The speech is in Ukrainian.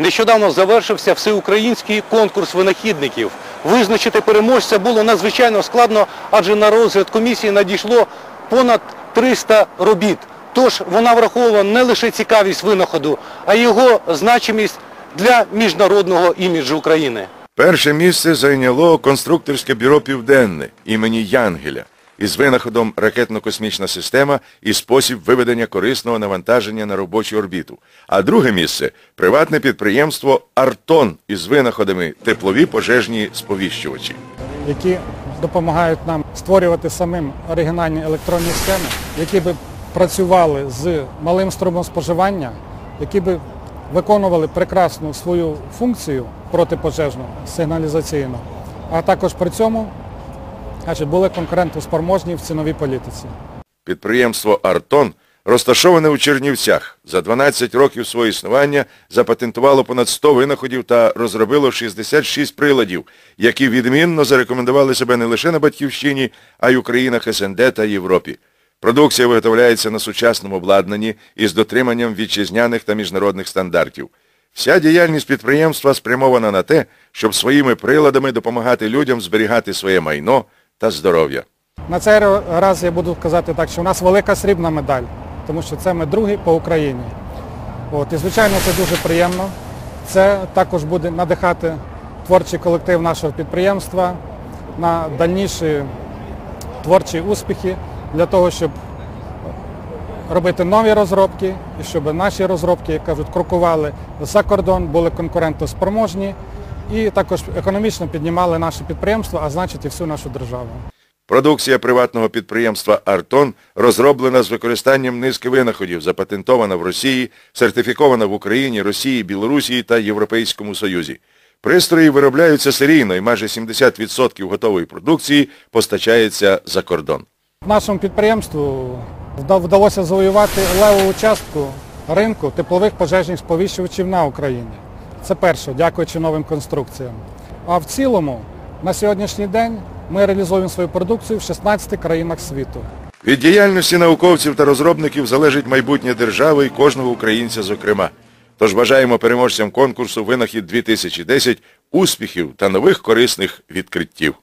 Нещодавно завершився всеукраїнський конкурс винахідників. Визначити переможця було надзвичайно складно, адже на розгляд комісії надійшло понад 300 робіт. Тож вона враховувала не лише цікавість винаходу, а його значимість для міжнародного іміджу України. Перше місце зайняло конструкторське бюро Південне імені Янгеля із винаходом ракетно-космічна система і спосіб виведення корисного навантаження на робочу орбіту. А друге місце приватне підприємство Артон із винаходами теплові пожежні сповіщувачі. які допомагають нам створювати самим оригінальні електронні схеми, які би працювали з малим струмом споживання, які би виконували прекрасну свою функцію протипожежну, сигналізаційну, а також при цьому значить, були конкурентоспроможні в ціновій політиці. Підприємство Артон розташоване у Чернівцях. За 12 років свого існування запатентувало понад 100 винаходів та розробило 66 приладів, які відмінно зарекомендували себе не лише на Батьківщині, а й у країнах СНД та Європі. Продукція виготовляється на сучасному обладнанні із дотриманням вітчизняних та міжнародних стандартів. Вся діяльність підприємства спрямована на те, щоб своїми приладами допомагати людям зберігати своє майно та здоров'я. На цей раз я буду казати так, що у нас велика срібна медаль, тому що це ми другий по Україні. От, і звичайно це дуже приємно. Це також буде надихати творчий колектив нашого підприємства на дальніші творчі успіхи для того, щоб робити нові розробки і щоб наші розробки, як кажуть, крокували за кордон, були конкурентоспроможні і також економічно піднімали наше підприємство, а значить і всю нашу державу. Продукція приватного підприємства «Артон» розроблена з використанням низки винаходів, запатентована в Росії, сертифікована в Україні, Росії, Білорусі та Європейському Союзі. Пристрої виробляються серійно і майже 70% готової продукції постачається за кордон. Нашому підприємству вдалося завоювати левову частку ринку теплових пожежних сповіщувачів на Україні. Це перше, дякуючи новим конструкціям. А в цілому, на сьогоднішній день ми реалізуємо свою продукцію в 16 країнах світу. Від діяльності науковців та розробників залежить майбутнє держави і кожного українця зокрема. Тож бажаємо переможцям конкурсу «Винахід 2010» успіхів та нових корисних відкриттів.